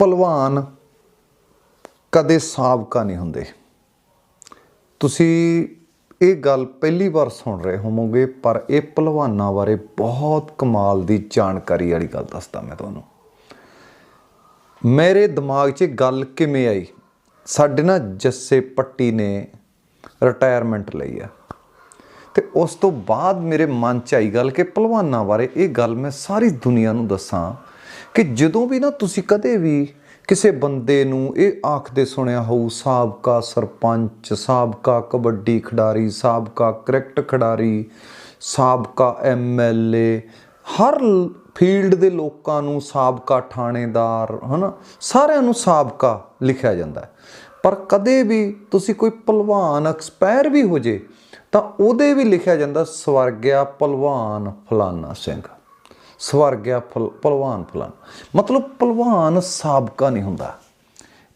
ਪਹਿਲਵਾਨ ਕਦੇ ਸਾਬਕਾ ਨਹੀਂ ਹੁੰਦੇ। ਤੁਸੀਂ ਇਹ ਗੱਲ ਪਹਿਲੀ ਵਾਰ ਸੁਣ ਰਹੇ ਹੋਵੋਗੇ, ਪਰ ਇਹ ਪਹਿਲਵਾਨਾਂ ਬਾਰੇ ਬਹੁਤ ਕਮਾਲ ਦੀ ਜਾਣਕਾਰੀ ਵਾਲੀ ਗੱਲ ਦੱਸਦਾ ਮੈਂ ਤੁਹਾਨੂੰ। ਮੇਰੇ ਦਿਮਾਗ 'ਚ ਗੱਲ ਕਿਵੇਂ ਆਈ? ਸਾਡੇ ਨਾ ਜੱਸੇ ਪੱਟੀ ਨੇ ਰਿਟਾਇਰਮੈਂਟ ਲਈ ਆ। ਤੇ ਉਸ ਤੋਂ ਬਾਅਦ ਮੇਰੇ ਮਨ 'ਚ ਆਈ ਗੱਲ ਕਿ ਪਹਿਲਵਾਨਾਂ ਬਾਰੇ ਇਹ ਗੱਲ ਮੈਂ ਸਾਰੀ ਦੁਨੀਆ ਨੂੰ ਦੱਸਾਂ। ਕਿ ਜਦੋਂ ਵੀ ਨਾ ਤੁਸੀਂ ਕਦੇ ਵੀ ਕਿਸੇ ਬੰਦੇ ਨੂੰ ਇਹ ਆਖਦੇ ਸੁਣਿਆ ਹੋਊ, ਸਾਬਕਾ ਸਰਪੰਚ, ਸਾਬਕਾ ਕਬੱਡੀ ਖਿਡਾਰੀ, ਸਾਬਕਾ ਕ੍ਰਿਕਟ ਖਿਡਾਰੀ, ਸਾਬਕਾ ਐਮਐਲਏ ਹਰ ਫੀਲਡ ਦੇ ਲੋਕਾਂ ਨੂੰ ਸਾਬਕਾ ਥਾਣੇਦਾਰ, ਹਨਾ, ਸਾਰਿਆਂ ਨੂੰ ਸਾਬਕਾ ਲਿਖਿਆ ਜਾਂਦਾ ਹੈ। ਪਰ ਕਦੇ ਵੀ ਤੁਸੀਂ ਕੋਈ ਪਹਿਲਵਾਨ, ਐਕਸਪਾਇਰ ਵੀ ਹੋ ਜੇ, ਤਾਂ ਉਹਦੇ ਵੀ ਲਿਖਿਆ ਜਾਂਦਾ ਸਵਰਗਿਆ ਪਹਿਲਵਾਨ ਫਲਾਨਾ ਸਿੰਘ। ਸਵਰਗਿਆ ਫਲ- ਪਹਿਲਵਾਨ ਫਲਾਨਾ ਮਤਲਬ ਪਹਿਲਵਾਨ ਸਾਬਕਾ ਨਹੀਂ ਹੁੰਦਾ।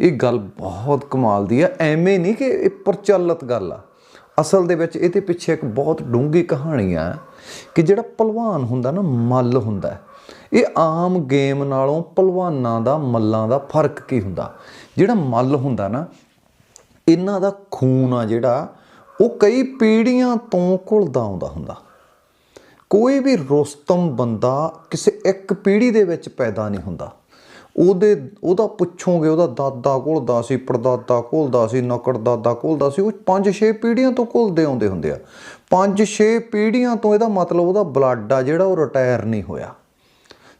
ਇਹ ਗੱਲ ਬਹੁਤ ਕਮਾਲ ਦੀ ਆ। ਐਵੇਂ ਨਹੀਂ ਕਿ ਇਹ ਪ੍ਰਚਲਿਤ ਗੱਲ ਆ। ਅਸਲ ਦੇ ਵਿੱਚ ਇਹਦੇ ਪਿੱਛੇ ਇੱਕ ਬਹੁਤ ਡੂੰਘੀ ਕਹਾਣੀ ਆ ਕਿ ਜਿਹੜਾ ਪਹਿਲਵਾਨ ਹੁੰਦਾ ਨਾ, ਮੱਲ ਹੁੰਦਾ। ਇਹ ਆਮ ਗੇਮ ਨਾਲੋਂ ਪਹਿਲਵਾਨਾਂ ਦਾ, ਮੱਲਾਂ ਦਾ ਫ਼ਰਕ ਕੀ ਹੁੰਦਾ? ਜਿਹੜਾ ਮੱਲ ਹੁੰਦਾ ਨਾ, ਇਹਨਾਂ ਦਾ ਖੂਨ ਆ ਜਿਹੜਾ, ਉਹ ਕਈ ਪੀੜ੍ਹੀਆਂ ਤੋਂ ਘੁਲਦਾ ਆਉਂਦਾ ਹੁੰਦਾ। ਕੋਈ ਵੀ ਰੋਸਤਮ ਬੰਦਾ ਕਿਸੇ ਇੱਕ ਪੀੜ੍ਹੀ ਦੇ ਵਿੱਚ ਪੈਦਾ ਨਹੀਂ ਹੁੰਦਾ। ਉਹਦੇ, ਉਹਦਾ ਪੁੱਛੋਗੇ, ਉਹਦਾ ਦਾਦਾ ਘੁਲਦਾ ਸੀ, ਪੜਦਾਦਾ ਘੁਲਦਾ ਸੀ ਨਕੜ ਦਾਦਾ ਘੁਲਦਾ ਸੀ, ਉਹ ਪੰਜ ਛੇ ਪੀੜ੍ਹੀਆਂ ਤੋਂ ਘੁਲਦੇ ਆਉਂਦੇ ਹੁੰਦੇ ਆ। ਪੰਜ ਛੇ ਪੀੜ੍ਹੀਆਂ ਤੋਂ ਇਹਦਾ ਮਤਲਬ ਉਹਦਾ ਬਲੱਡ ਆ ਜਿਹੜਾ ਉਹ ਰਿਟਾਇਰ ਨਹੀਂ ਹੋਇਆ।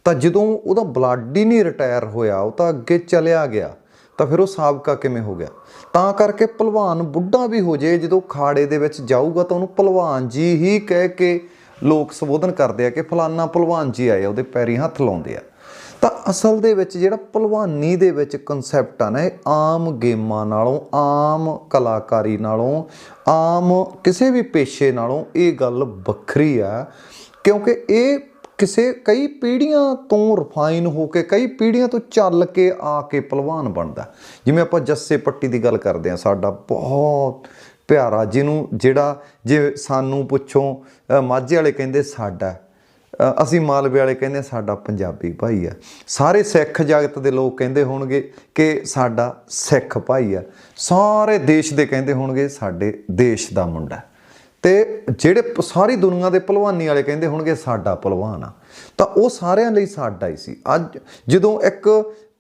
ਤਾਂ ਜਦੋਂ ਉਹਦਾ ਬਲੱਡ ਹੀ ਨਹੀਂ ਰਿਟਾਇਰ ਹੋਇਆ, ਉਹ ਤਾਂ ਅੱਗੇ ਚਲਿਆ ਗਿਆ, ਤਾਂ ਫਿਰ ਉਹ ਸਾਬਕਾ ਕਿਵੇਂ ਹੋ ਗਿਆ? ਤਾਂ ਕਰਕੇ ਪਹਿਲਵਾਨ ਬੁੱਢਾ ਵੀ ਹੋ ਜੇ, ਜਦੋਂ ਖਾੜੇ ਦੇ ਵਿੱਚ ਜਾਊਗਾ ਤਾਂ ਉਹਨੂੰ ਪਹਿਲਵਾਨ ਜੀ ਹੀ ਕਹਿ ਕੇ ਲੋਕ ਸੰਬੋਧਨ ਕਰਦੇ ਆ ਕਿ ਫਲਾਨਾ ਪਹਿਲਵਾਨ ਜੀ ਆਏ ਉਹਦੇ ਪੈਰੀ ਹੱਥ ਲਾਉਂਦੇ ਆ। ਤਾਂ ਅਸਲ ਦੇ ਵਿੱਚ ਜਿਹੜਾ ਪਹਿਲਵਾਨੀ ਦੇ ਵਿੱਚ ਕਨਸੈਪਟ ਆ ਨਾ, ਇਹ ਆਮ ਗੇਮਾਂ ਨਾਲੋਂ, ਆਮ ਕਲਾਕਾਰੀ ਨਾਲੋਂ, ਆਮ ਕਿਸੇ ਵੀ ਪੇਸ਼ੇ ਨਾਲੋਂ ਇਹ ਗੱਲ ਵੱਖਰੀ ਆ, ਕਿਉਂਕਿ ਇਹ ਕਿਸੇ ਕਈ ਪੀੜ੍ਹੀਆਂ ਤੋਂ ਰਿਫਾਈਨ ਹੋ ਕੇ, ਕਈ ਪੀੜ੍ਹੀਆਂ ਤੋਂ ਚੱਲ ਕੇ ਆ ਕੇ ਪਹਿਲਵਾਨ ਬਣਦਾ। ਜਿਵੇਂ ਆਪਾਂ ਜੱਸੇ ਪੱਟੀ ਦੀ ਗੱਲ ਕਰਦੇ ਆ, ਸਾਡਾ ਬਹੁਤ ਪਿਆਰਾ, ਜਿਹਨੂੰ ਜਿਹੜਾ ਜੇ ਸਾਨੂੰ ਪੁੱਛੋ ਮਾਝੇ ਵਾਲੇ ਕਹਿੰਦੇ ਸਾਡਾ ਅਸੀਂ ਮਾਲਵੇ ਵਾਲੇ ਕਹਿੰਦੇ ਸਾਡਾ ਪੰਜਾਬੀ ਭਾਈ ਆ। ਸਾਰੇ ਸਿੱਖ ਜਗਤ ਦੇ ਲੋਕ ਕਹਿੰਦੇ ਹੋਣਗੇ ਕਿ ਸਾਡਾ ਸਿੱਖ ਭਾਈ ਆ। ਸਾਰੇ ਦੇਸ਼ ਦੇ ਕਹਿੰਦੇ ਹੋਣਗੇ ਸਾਡੇ ਦੇਸ਼ ਦਾ ਮੁੰਡਾ। ਤੇ ਜਿਹੜੇ ਸਾਰੀ ਦੁਨੀਆ ਦੇ ਪਹਿਲਵਾਨੀ ਵਾਲੇ ਕਹਿੰਦੇ ਹੋਣਗੇ ਸਾਡਾ ਪਹਿਲਵਾਨ ਆ। ਤਾਂ ਉਹ ਸਾਰਿਆਂ ਲਈ ਸਾਡਾ ਹੀ ਸੀ। ਅੱਜ ਜਦੋਂ ਇੱਕ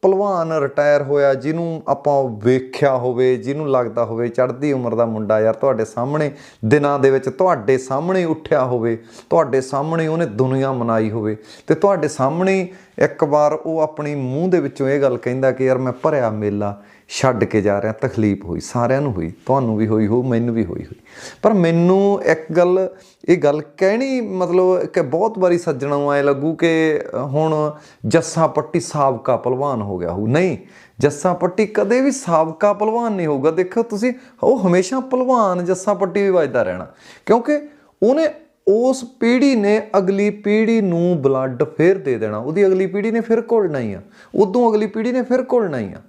ਪਹਿਲਵਾਨ ਰਿਟਾਇਰ ਹੋਇਆ, ਜਿਹਨੂੰ ਆਪਾਂ ਵੇਖਿਆ ਹੋਵੇ, ਜਿਹਨੂੰ ਲੱਗਦਾ ਹੋਵੇ, ਚੜ੍ਹਦੀ ਉਮਰ ਦਾ ਮੁੰਡਾ ਯਾਰ, ਤੁਹਾਡੇ ਸਾਹਮਣੇ, ਦਿਨਾਂ ਦੇ ਵਿੱਚ ਤੁਹਾਡੇ ਸਾਹਮਣੇ ਉੱਠਿਆ ਹੋਵੇ, ਤੁਹਾਡੇ ਸਾਹਮਣੇ ਉਹਨੇ ਦੁਨੀਆ ਮਨਾਈ ਹੋਵੇ ਤੇ ਤੁਹਾਡੇ ਸਾਹਮਣੇ ਇੱਕ ਵਾਰ ਉਹ ਆਪਣੀ ਮੂੰਹ ਦੇ ਵਿੱਚੋਂ ਇਹ ਗੱਲ ਕਹਿੰਦਾ ਕਿ ਯਾਰ ਮੈਂ ਭਰਿਆ ਮੇਲਾ ਛੱਡ ਕੇ ਜਾ ਰਿਹਾ, ਤਕਲੀਫ ਹੋਈ, ਸਾਰਿਆਂ ਨੂੰ ਹੋਈ, ਤੁਹਾਨੂੰ ਵੀ ਹੋਈ, ਹੋ ਮੈਨੂੰ ਵੀ ਹੋਈ ਹੋਈ। ਪਰ ਮੈਨੂੰ ਇੱਕ ਗੱਲ, ਇਹ ਗੱਲ ਕਹਿਣੀ ਮਤਲਬ ਕਿ ਬਹੁਤ ਵਾਰੀ ਸੱਜਣਾ ਆਏ ਲੱਗੂ ਕਿ ਹੁਣ ਜੱਸਾ ਪੱਟੀ ਸਾਬਕਾ ਪਹਿਲਵਾਨ ਹੋ ਗਿਆ ਹੋ ਨਹੀਂ, ਜੱਸਾ ਪੱਟੀ ਕਦੇ ਵੀ ਸਾਬਕਾ ਪਹਿਲਵਾਨ ਨਹੀਂ ਹੋਊਗਾ। ਦੇਖੋ ਤੁਸੀਂ, ਉਹ ਹਮੇਸ਼ਾ ਪਹਿਲਵਾਨ ਜੱਸਾ ਪੱਟੀ ਵੀ ਵੱਜਦਾ ਰਹਿਣਾ। ਕਿਉਂਕਿ ਉਹਨੇ ਉਸ ਪੀੜ੍ਹੀ ਨੇ ਅਗਲੀ ਪੀੜ੍ਹੀ ਨੂੰ ਬਲੱਡ ਫੇਰ ਦੇ ਦੇਣਾ। ਉਹਦੀ ਅਗਲੀ ਪੀੜ੍ਹੀ ਨੇ ਫਿਰ ਘੁਲਣਾ ਹੀ ਆ। ਉਦੋਂ ਅਗਲੀ ਪੀੜ੍ਹੀ ਨੇ ਫਿਰ ਘੁਲਣਾ ਹੀ ਆ।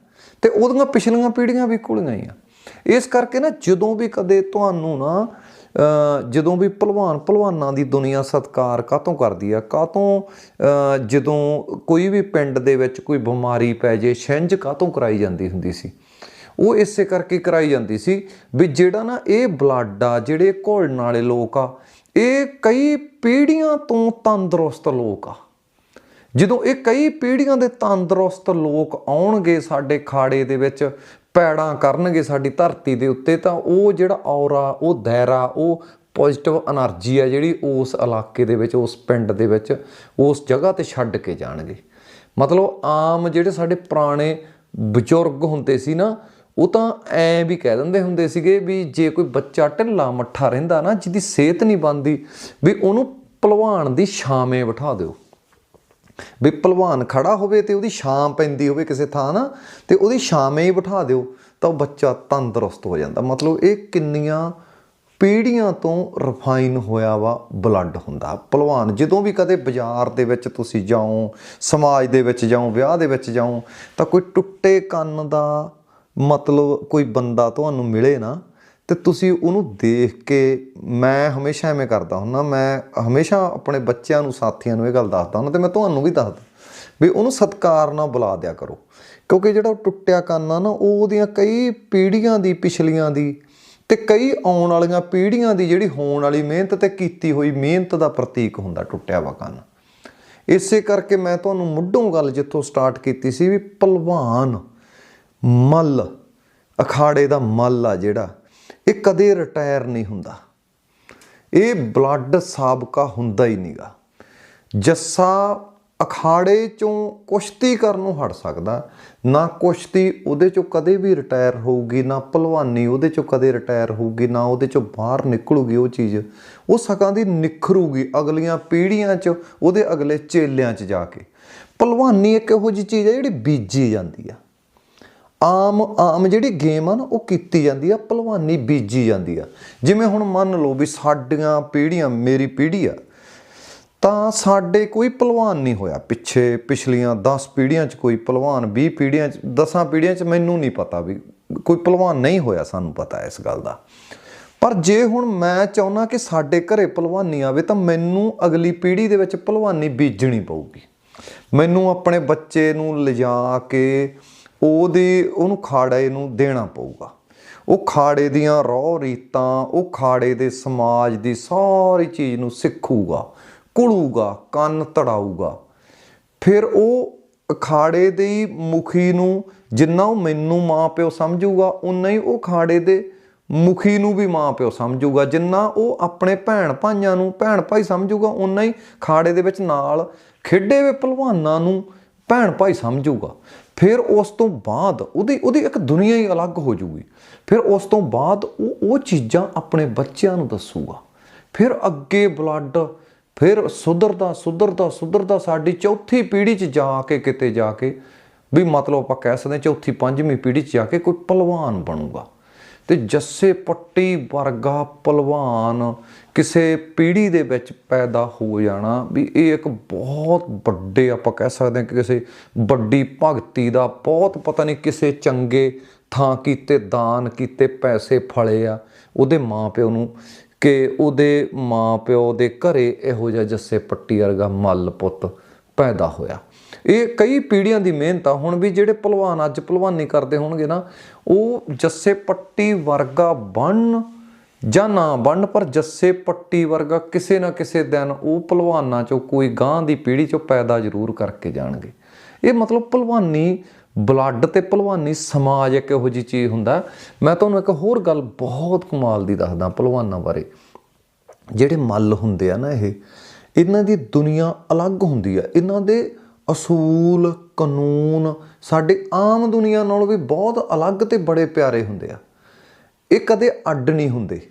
ਤੇ ਉਹਦੀਆਂ ਪਿਛਲੀਆਂ ਪੀੜ੍ਹੀਆਂ ਵੀ ਘੁਲੀਆਂ ਹੀ ਆ। ਇਸ ਕਰਕੇ ਨਾ ਜਦੋਂ ਵੀ ਕਦੇ ਤੁਹਾਨੂੰ ਨਾ ਜਦੋਂ ਵੀ ਭਲਵਾਨ ਭਲਵਾਨਾਂ ਦੀ ਦੁਨੀਆ ਸਤਕਾਰ ਕਾਤੋਂ ਕਰਦੀ ਆ? ਕਾਤੋਂ ਜਦੋਂ ਕੋਈ ਵੀ ਪਿੰਡ ਦੇ ਵਿੱਚ ਕੋਈ ਬਿਮਾਰੀ ਪੈ ਜੇ, ਛਿੰਝ ਕਾਤੋਂ ਕਰਾਈ ਜਾਂਦੀ ਹੁੰਦੀ ਸੀ? ਉਹ ਇਸੇ ਕਰਕੇ ਕਰਾਈ ਜਾਂਦੀ ਸੀ ਵੀ ਜਿਹੜਾ ਨਾ ਇਹ ਬਲੱਡ ਆ, ਜਿਹੜੇ ਘੋਲਣ ਵਾਲੇ ਲੋਕ ਆ ਇਹ ਕਈ ਪੀੜ੍ਹੀਆਂ ਤੋਂ ਤੰਦਰੁਸਤ ਲੋਕ ਆ। ਜਦੋਂ ਇਹ ਕਈ ਪੀੜ੍ਹੀਆਂ ਦੇ ਤੰਦਰੁਸਤ ਲੋਕ ਆਉਣਗੇ, ਸਾਡੇ ਖਾੜੇ ਦੇ ਵਿੱਚ ਪੈੜਾਂ ਕਰਨਗੇ ਸਾਡੀ ਧਰਤੀ ਦੇ ਉੱਤੇ, ਤਾਂ ਉਹ ਜਿਹੜਾ ਔਰਾ, ਉਹ ਦਾਇਰਾ ਉਹ ਪੋਜ਼ਿਟਿਵ એનર્ਜੀ ਆ ਜਿਹੜੀ ਉਸ ਇਲਾਕੇ ਦੇ ਵਿੱਚ, ਉਸ ਪਿੰਡ ਦੇ ਵਿੱਚ, ਉਸ ਜਗ੍ਹਾ ਤੇ ਛੱਡ ਕੇ ਜਾਣਗੇ। ਮਤਲਬ ਆਮ ਜਿਹੜੇ ਸਾਡੇ ਪੁਰਾਣੇ ਬਜ਼ੁਰਗ ਹੁੰਦੇ ਸੀ ਨਾ ਉਹ ਤਾਂ ਐ ਵੀ ਕਹਿ ਦਿੰਦੇ ਹੁੰਦੇ ਸੀਗੇ ਵੀ ਜੇ ਕੋਈ ਬੱਚਾ ਢਿੱਲਾ ਮੱਠਾ ਰਹਿੰਦਾ ਨਾ, ਜਿਹਦੀ ਸਿਹਤ ਨਹੀਂ ਬਣਦੀ, ਵੀ ਉਹਨੂੰ ਭਲਵਾਨ ਦੀ ਛਾਵੇਂ ਬਿਠਾ ਦਿਓ। ਵੀ ਪਹਿਲਵਾਨ ਖੜਾ ਹੋਵੇ ਤੇ ਉਹਦੀ ਛਾਂ ਪੈਂਦੀ ਹੋਵੇ ਕਿਸੇ ਥਾਂ ਨਾ, ਤੇ ਉਹਦੀ ਛਾਵੇਂ ਹੀ ਬਿਠਾ ਦਿਓ, ਤਾਂ ਉਹ ਬੱਚਾ ਤੰਦਰੁਸਤ ਹੋ ਜਾਂਦਾ। ਮਤਲਬ ਇਹ ਕਿੰਨੀਆਂ ਪੀੜ੍ਹੀਆਂ ਤੋਂ ਰਿਫਾਈਨ ਹੋਇਆ ਵਾ ਬਲੱਡ ਹੁੰਦਾ। ਪਹਿਲਵਾਨ ਜਦੋਂ ਵੀ ਕਦੇ ਬਾਜ਼ਾਰ ਦੇ ਵਿੱਚ ਤੁਸੀਂ ਜਾਓ, ਸਮਾਜ ਦੇ ਵਿੱਚ ਜਾਓ, ਵਿਆਹ ਦੇ ਵਿੱਚ ਜਾਓ, ਤਾਂ ਕੋਈ ਟੁੱਟੇ ਕੰਨ ਦਾ ਮਤਲਬ ਕੋਈ ਬੰਦਾ ਤੁਹਾਨੂੰ ਮਿਲੇ ਨਾ, ਤੇ ਤੁਸੀਂ ਉਹਨੂੰ ਦੇਖ ਕੇ ਮੈਂ ਹਮੇਸ਼ਾ ਐਵੇਂ ਕਰਦਾ ਹੁੰਦਾ, ਮੈਂ ਹਮੇਸ਼ਾ ਆਪਣੇ ਬੱਚਿਆਂ ਨੂੰ, ਸਾਥੀਆਂ ਨੂੰ ਇਹ ਗੱਲ ਦੱਸਦਾ ਹੁੰਦਾ, ਤੇ ਮੈਂ ਤੁਹਾਨੂੰ ਵੀ ਦੱਸਦਾ ਵੀ ਉਹਨੂੰ ਸਤਕਾਰ ਨਾਲ ਬੁਲਾ ਦਿਆ ਕਰੋ। ਕਿਉਂਕਿ ਜਿਹੜਾ ਉਹ ਟੁੱਟਿਆ ਕੰਨ ਆ ਨਾ, ਉਹ ਉਹਦੀਆਂ ਕਈ ਪੀੜ੍ਹੀਆਂ ਦੀ, ਪਿਛਲੀਆਂ ਦੀ ਤੇ ਕਈ ਆਉਣ ਵਾਲੀਆਂ ਪੀੜ੍ਹੀਆਂ ਦੀ ਜਿਹੜੀ ਹੋਣ ਵਾਲੀ ਮਿਹਨਤ ਤੇ ਕੀਤੀ ਹੋਈ ਮਿਹਨਤ ਦਾ ਪ੍ਰਤੀਕ ਹੁੰਦਾ ਟੁੱਟਿਆ ਵਾ ਕੰਨ। ਇਸੇ ਕਰਕੇ ਮੈਂ ਤੁਹਾਨੂੰ ਮੁੱਢੋਂ ਗੱਲ ਜਿੱਥੋਂ ਸਟਾਰਟ ਕੀਤੀ ਸੀ ਵੀ ਪਹਿਲਵਾਨ ਮੱਲ, ਅਖਾੜੇ ਦਾ ਮੱਲ ਆ ਜਿਹੜਾ, ਇਹ ਕਦੇ ਰਿਟਾਇਰ ਨਹੀਂ ਹੁੰਦਾ। ਇਹ ਬਲੱਡ ਸਾਬਕਾ ਹੁੰਦਾ ਹੀ ਨਹੀਂਗਾ ਜੱਸਾ ਅਖਾੜੇ ਚੋਂ ਕੁਸ਼ਤੀ ਕਰਨ ਨੂੰ ਹਟ ਸਕਦਾ, ਨਾ ਕੁਸ਼ਤੀ ਉਹਦੇ ਚੋਂ ਕਦੇ ਵੀ ਰਿਟਾਇਰ ਹੋਊਗੀ, ਨਾ ਪਹਿਲਵਾਨੀ ਉਹਦੇ ਚੋਂ ਕਦੇ ਰਿਟਾਇਰ ਹੋਊਗੀ, ਨਾ ਉਹਦੇ ਚੋਂ ਬਾਹਰ ਨਿਕਲੂਗੀ ਉਹ ਚੀਜ਼, ਉਹ ਸਕਾਂ ਦੀ ਨਿਖਰੂਗੀ ਅਗਲੀਆਂ ਪੀੜ੍ਹੀਆਂ 'ਚ, ਉਹਦੇ ਅਗਲੇ ਚੇਲਿਆਂ 'ਚ ਜਾ ਕੇ। ਪਹਿਲਵਾਨੀ ਇੱਕ ਇਹੋ ਜਿਹੀ ਚੀਜ਼ ਹੈ ਜਿਹੜੀ ਬੀਜੀ ਜਾਂਦੀ ਆ। ਆਮ ਆਮ ਜਿਹੜੀ ਗੇਮ ਆ ਨਾ, ਉਹ ਕੀਤੀ ਜਾਂਦੀ ਆ ਪਹਿਲਵਾਨੀ ਬੀਜੀ ਜਾਂਦੀ ਆ। ਜਿਵੇਂ ਹੁਣ ਮੰਨ ਲਓ ਵੀ ਸਾਡੀਆਂ ਪੀੜ੍ਹੀਆਂ, ਮੇਰੀ ਪੀੜ੍ਹੀ ਆ, ਤਾਂ ਸਾਡੇ ਕੋਈ ਪਹਿਲਵਾਨ ਨਹੀਂ ਹੋਇਆ। ਪਿੱਛੇ, ਪਿਛਲੀਆਂ 10 ਪੀੜ੍ਹੀਆਂ 'ਚ ਕੋਈ ਪਹਿਲਵਾਨ 20 ਪੀੜ੍ਹੀਆਂ 'ਚ 10 ਪੀੜ੍ਹੀਆਂ 'ਚ ਮੈਨੂੰ ਨਹੀਂ ਪਤਾ ਵੀ ਕੋਈ ਪਹਿਲਵਾਨ ਨਹੀਂ ਹੋਇਆ ਸਾਨੂੰ ਪਤਾ ਇਸ ਗੱਲ ਦਾ। ਪਰ ਜੇ ਹੁਣ ਮੈਂ ਚਾਹੁੰਦਾ ਕਿ ਸਾਡੇ ਘਰੇ ਪਹਿਲਵਾਨੀ ਆਵੇ, ਤਾਂ ਮੈਨੂੰ ਅਗਲੀ ਪੀੜ੍ਹੀ ਦੇ ਵਿੱਚ ਪਹਿਲਵਾਨੀ ਬੀਜਣੀ ਪਊਗੀ। ਮੈਨੂੰ ਆਪਣੇ ਬੱਚੇ ਨੂੰ ਲਿਜਾ ਕੇ ਉਹਦੀ, ਉਹਨੂੰ ਖਾੜੇ ਨੂੰ ਦੇਣਾ ਪਊਗਾ। ਉਹ ਖਾੜੇ ਦੀਆਂ ਰੋਹ ਰੀਤਾਂ, ਉਹ ਖਾੜੇ ਦੇ ਸਮਾਜ ਦੀ ਸਾਰੀ ਚੀਜ਼ ਨੂੰ ਸਿੱਖੂਗਾ, ਕੁਲੂਗਾ, ਕੰਨ ਤੜਾਊਗਾ। ਫਿਰ ਉਹ ਅਖਾੜੇ ਦੇ ਮੁਖੀ ਨੂੰ ਜਿੰਨਾ ਉਹ ਮੈਨੂੰ ਮਾਂ ਪਿਓ ਸਮਝੂਗਾ ਉਨਾ ਹੀ ਉਹ ਖਾੜੇ ਦੇ ਮੁਖੀ ਨੂੰ ਵੀ ਮਾਂ ਪਿਓ ਸਮਝੂਗਾ। ਜਿੰਨਾ ਉਹ ਆਪਣੇ ਭੈਣ ਭਾਈਆਂ ਨੂੰ ਭੈਣ ਭਾਈ ਸਮਝੂਗਾ ਉਨਾ ਹੀ ਖਾੜੇ ਦੇ ਵਿੱਚ ਨਾਲ ਖੇਡੇ ਵੇ ਪਹਿਲਵਾਨਾਂ ਨੂੰ ਭੈਣ ਭਾਈ ਸਮਝੂਗਾ। ਫਿਰ ਉਸ ਤੋਂ ਬਾਅਦ ਉਹਦੀ ਉਹਦੀ ਇੱਕ ਦੁਨੀਆ ਹੀ ਅਲੱਗ ਹੋ ਜੂਗੀ ਫਿਰ ਉਸ ਤੋਂ ਬਾਅਦ ਉਹ ਉਹ ਚੀਜ਼ਾਂ ਆਪਣੇ ਬੱਚਿਆਂ ਨੂੰ ਦੱਸੂਗਾ। ਫਿਰ ਅੱਗੇ ਬਲੱਡ ਫਿਰ ਸੁਧਰਦਾ ਸੁਧਰਦਾ ਸੁਧਰਦਾ ਸਾਡੀ ਚੌਥੀ ਪੀੜ੍ਹੀ 'ਚ ਜਾ ਕੇ ਕਿਤੇ ਜਾ ਕੇ, ਵੀ ਮਤਲਬ ਆਪਾਂ ਕਹਿ ਸਕਦੇ ਹਾਂ ਚੌਥੀ, ਪੰਜਵੀਂ ਪੀੜ੍ਹੀ 'ਚ ਜਾ ਕੇ ਕੋਈ ਪਹਿਲਵਾਨ ਬਣੂਗਾ। ਤੇ ਜੱਸੇ ਪੱਟੀ ਵਰਗਾ ਪਹਿਲਵਾਨ ਕਿਸੇ ਪੀੜ੍ਹੀ ਦੇ ਵਿੱਚ ਪੈਦਾ ਹੋ ਜਾਣਾ, ਵੀ ਇਹ ਇੱਕ ਬਹੁਤ ਵੱਡੇ ਆਪਾਂ ਕਹਿ ਸਕਦੇ ਹਾਂ ਕਿ ਕਿਸੇ ਵੱਡੀ ਭਗਤੀ ਦਾ ਬਹੁਤ ਪਤਾ ਨਹੀਂ ਕਿਸੇ ਚੰਗੇ ਥਾਂ ਕੀਤੇ ਦਾਨ ਕੀਤੇ ਪੈਸੇ ਫਲੇ ਆ ਉਹਦੇ ਮਾਪਿਓ ਨੂੰ ਕਿ ਉਹਦੇ ਮਾਪਿਓ ਦੇ ਘਰੇ ਇਹੋ ਜਿਹਾ ਜੱਸੇ ਪੱਟੀ ਵਰਗਾ ਮੱਲ ਪੁੱਤ ਪੈਦਾ ਹੋਇਆ। ਇਹ ਕਈ ਪੀੜ੍ਹੀਆਂ ਦੀ ਮਿਹਨਤ ਆ। ਹੁਣ ਵੀ ਜਿਹੜੇ ਪਹਿਲਵਾਨ ਅੱਜ ਪਹਿਲਵਾਨੀ ਕਰਦੇ ਹੋਣਗੇ ਨਾ, ਉਹ ਜੱਸੇ ਪੱਟੀ ਵਰਗਾ ਬਣ ਜਾਂ ਨਾ ਬਣ ਪਰ ਜੱਸੇ ਪੱਟੀ ਵਰਗਾ ਕਿਸੇ ਨਾ ਕਿਸੇ ਦਿਨ ਉਹ ਪਹਿਲਵਾਨਾਂ ਚੋਂ, ਕੋਈ ਗਾਂ ਦੀ ਪੀੜ੍ਹੀ ਚੋਂ ਪੈਦਾ ਜ਼ਰੂਰ ਕਰਕੇ ਜਾਣਗੇ। ਇਹ ਮਤਲਬ ਪਹਿਲਵਾਨੀ ਬਲੱਡ ਤੇ ਪਹਿਲਵਾਨੀ ਸਮਾਜ ਇੱਕ ਇਹੋ ਜਿਹੀ ਚੀਜ਼ ਹੁੰਦਾ। ਮੈਂ ਤੁਹਾਨੂੰ ਇੱਕ ਹੋਰ ਗੱਲ ਬਹੁਤ ਕਮਾਲ ਦੀ ਦੱਸਦਾ ਪਹਿਲਵਾਨਾਂ ਬਾਰੇ। ਜਿਹੜੇ ਮੱਲ ਹੁੰਦੇ ਆ ਨਾ ਇਹ ਇਹਨਾਂ ਦੀ ਦੁਨੀਆ ਅਲੱਗ ਹੁੰਦੀ ਆ। ਇਹਨਾਂ ਦੇ ਅਸੂਲ, ਕਾਨੂੰਨ ਸਾਡੇ ਆਮ ਦੁਨੀਆ ਨਾਲੋਂ ਵੀ ਬਹੁਤ ਅਲੱਗ ਤੇ ਬੜੇ ਪਿਆਰੇ ਹੁੰਦੇ ਆ। ਇਹ ਕਦੇ ਅੱਡ ਨਹੀਂ ਹੁੰਦੇ।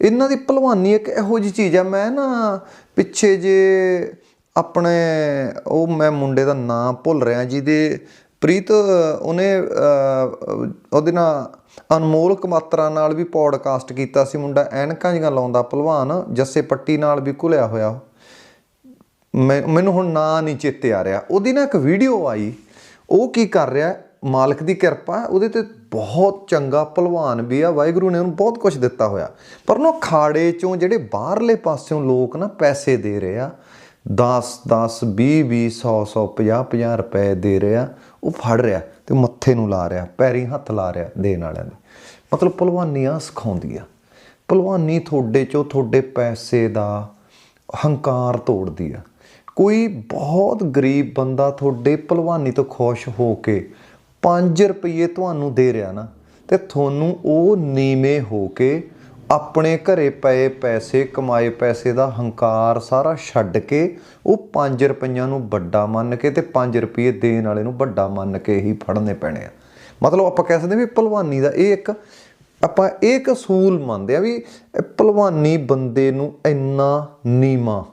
ਇਹਨਾਂ ਦੀ ਭਲਵਾਨੀ ਇੱਕ ਇਹੋ ਜਿਹੀ ਚੀਜ਼ ਆ। ਮੈਂ ਨਾ ਪਿੱਛੇ ਜੇ ਆਪਣੇ ਉਹ ਮੈਂ ਮੁੰਡੇ ਦਾ ਨਾਮ ਭੁੱਲ ਰਿਹਾ ਜਿਹਦੇ ਪ੍ਰੀਤ, ਉਹਨੇ ਉਹਦੇ ਨਾਲ ਅਨਮੋਲ ਕਮਾਤਰਾ ਨਾਲ ਵੀ ਪੋਡਕਾਸਟ ਕੀਤਾ ਸੀ। ਮੁੰਡਾ ਐਨਕਾਂ ਜਿਹੀਆਂ ਲਾਉਂਦਾ, ਭਲਵਾਨ ਜੱਸੇ ਪੱਟੀ ਨਾਲ ਵੀ ਘੁਲਿਆ ਹੋਇਆ ਉਹ। ਮੈਨੂੰ ਹੁਣ ਨਾਂ ਨਹੀਂ ਚੇਤੇ ਆ ਰਿਹਾ। ਉਹਦੀ ਨਾ ਇੱਕ ਵੀਡੀਓ ਆਈ। ਉਹ ਕੀ ਕਰ ਰਿਹਾ ਮਾਲਕ ਦੀ ਕਿਰਪਾ ਉਹਦੇ ਤੇ ਬਹੁਤ ਚੰਗਾ ਭਲਵਾਨ ਵੀ ਆ। ਵਾਹਿਗੁਰੂ ਨੇ ਉਹਨੂੰ ਬਹੁਤ ਕੁਝ ਦਿੱਤਾ ਹੋਇਆ। ਪਰ ਉਹ ਖਾੜੇ ਚੋਂ ਜਿਹੜੇ ਬਾਹਰਲੇ ਪਾਸਿਓਂ ਲੋਕ ਨਾ ਪੈਸੇ ਦੇ ਰਹੇ ਆ 10 10 20 20 100 100 50 50 ਰੁਪਏ ਦੇ ਰਹੇ ਆ, ਉਹ ਫੜ ਰਿਹਾ ਤੇ ਮੱਥੇ ਨੂੰ ਲਾ ਰਿਹਾ, ਪੈਰੀ ਹੱਥ ਲਾ ਰਿਹਾ ਦੇਣ ਵਾਲਿਆਂ ਦੇ। ਮਤਲਬ ਭਲਵਾਨੀ ਆ ਸਿਖਾਉਂਦੀ ਆ ਭਲਵਾਨੀ ਤੁਹਾਡੇ ਚੋਂ ਤੁਹਾਡੇ ਪੈਸੇ ਦਾ ਹੰਕਾਰ ਤੋੜਦੀ ਆ। ਕੋਈ ਬਹੁਤ ਗਰੀਬ ਬੰਦਾ ਤੁਹਾਡੇ ਭਲਵਾਨੀ ਤੋਂ ਖੁਸ਼ ਹੋ ਕੇ 5 ਰੁਪਏ ਤੁਹਾਨੂੰ ਦੇ ਰਿਹਾ ਨਾ, ਤੇ ਤੁਹਾਨੂੰ ਉਹ ਨੀਵੇਂ ਹੋ ਕੇ ਆਪਣੇ ਘਰੇ ਪਏ ਪੈਸੇ, ਕਮਾਏ ਪੈਸੇ ਦਾ ਹੰਕਾਰ ਸਾਰਾ ਛੱਡ ਕੇ ਉਹ 5 ਰੁਪਈਆਂ ਨੂੰ ਵੱਡਾ ਮੰਨ ਕੇ ਤੇ 5 ਰੁਪਏ ਦੇਣ ਵਾਲੇ ਨੂੰ ਵੱਡਾ ਮੰਨ ਕੇ ਹੀ ਫੜਨੇ ਪੈਣੇ ਆ। ਮਤਲਬ ਆਪਾਂ ਕਹਿ ਸਕਦੇ ਵੀ ਭਲਵਾਨੀ ਦਾ ਇਹ ਇੱਕ, ਆਪਾਂ ਇਹ ਇੱਕ ਅਸੂਲ ਮੰਨਦੇ ਆ ਵੀ ਭਲਵਾਨੀ ਬੰਦੇ ਨੂੰ ਇੰਨਾ ਨੀਮਾ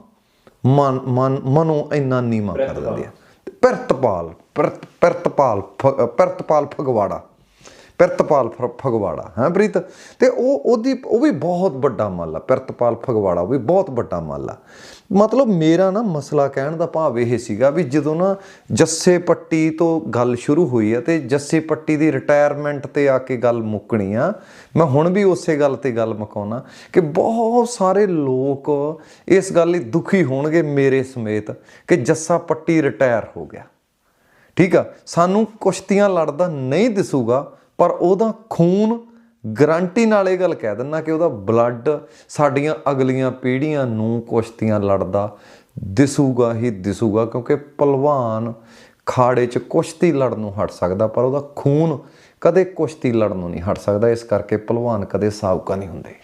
ਮਨ ਮਨ ਮਨੋਂ ਇੰਨਾ ਨੀਮਾ ਕਰ ਦਿੰਦੀ ਆ ਪਿਰਤਪਾਲ ਪਿਰਤ- ਪਿਰਤਪਾਲ ਪਿਰਤਪਾਲ ਫਗਵਾੜਾ। ਪਿਰਤਪਾਲ ਫਗਵਾੜਾ ਹੈ ਪ੍ਰੀਤ? ਤੇ ਉਹ ਉਹਦੀ ਉਹ ਵੀ ਬਹੁਤ ਵੱਡਾ ਮੱਲ ਆ। ਪਿਰਤਪਾਲ ਫਗਵਾੜਾ ਉਹ ਵੀ ਬਹੁਤ ਵੱਡਾ ਮੱਲ ਆ। ਮਤਲਬ ਮੇਰਾ ਨਾ ਮਸਲਾ ਕਹਿਣ ਦਾ ਭਾਵ ਇਹ ਸੀਗਾ ਵੀ ਜਦੋਂ ਨਾ ਜੱਸੇ ਪੱਟੀ ਤੋਂ ਗੱਲ ਸ਼ੁਰੂ ਹੋਈ ਆ ਤੇ ਜੱਸੇ ਪੱਟੀ ਦੀ ਰਿਟਾਇਰਮੈਂਟ ਤੇ ਆ ਕੇ ਗੱਲ ਮੁੱਕਣੀ ਆ, ਮੈਂ ਹੁਣ ਵੀ ਉਸੇ ਗੱਲ ਤੇ ਗੱਲ ਮੁਕਾਉਣਾ ਕਿ ਬਹੁਤ ਸਾਰੇ ਲੋਕ ਇਸ ਗੱਲ ਲਈ ਦੁਖੀ ਹੋਣਗੇ ਮੇਰੇ ਸਮੇਤ ਕਿ ਜੱਸਾ ਪੱਟੀ ਰਿਟਾਇਰ ਹੋ ਗਿਆ। ਠੀਕ ਆ, ਸਾਨੂੰ ਕੁਸ਼ਤੀਆਂ ਲੜਦਾ ਨਹੀਂ ਦਿਸੂਗਾ, ਪਰ ਉਹਦਾ ਖੂਨ ਗਰੰਟੀ ਨਾਲ ਇਹ ਗੱਲ ਕਹਿ ਦਿੰਨਾ ਕਿ ਉਹਦਾ ਬਲੱਡ ਸਾਡੀਆਂ ਅਗਲੀਆਂ ਪੀੜ੍ਹੀਆਂ ਨੂੰ ਕੁਸ਼ਤੀਆਂ ਲੜਦਾ, ਦਿਸੂਗਾ ਹੀ ਦਿਸੂਗਾ, ਕਿਉਂਕਿ ਪਹਿਲਵਾਨ ਖਾੜੇ 'ਚ ਕੁਸ਼ਤੀ ਲੜਨ ਨੂੰ ਹਟ ਸਕਦਾ, ਪਰ ਉਹਦਾ ਖੂਨ ਕਦੇ ਕੁਸ਼ਤੀ ਲੜਨ ਨੂੰ ਨਹੀਂ ਹਟ ਸਕਦਾ, ਇਸ ਕਰਕੇ ਪਹਿਲਵਾਨ ਕਦੇ ਸਾਬਕਾ ਨਹੀਂ ਹੁੰਦੇ।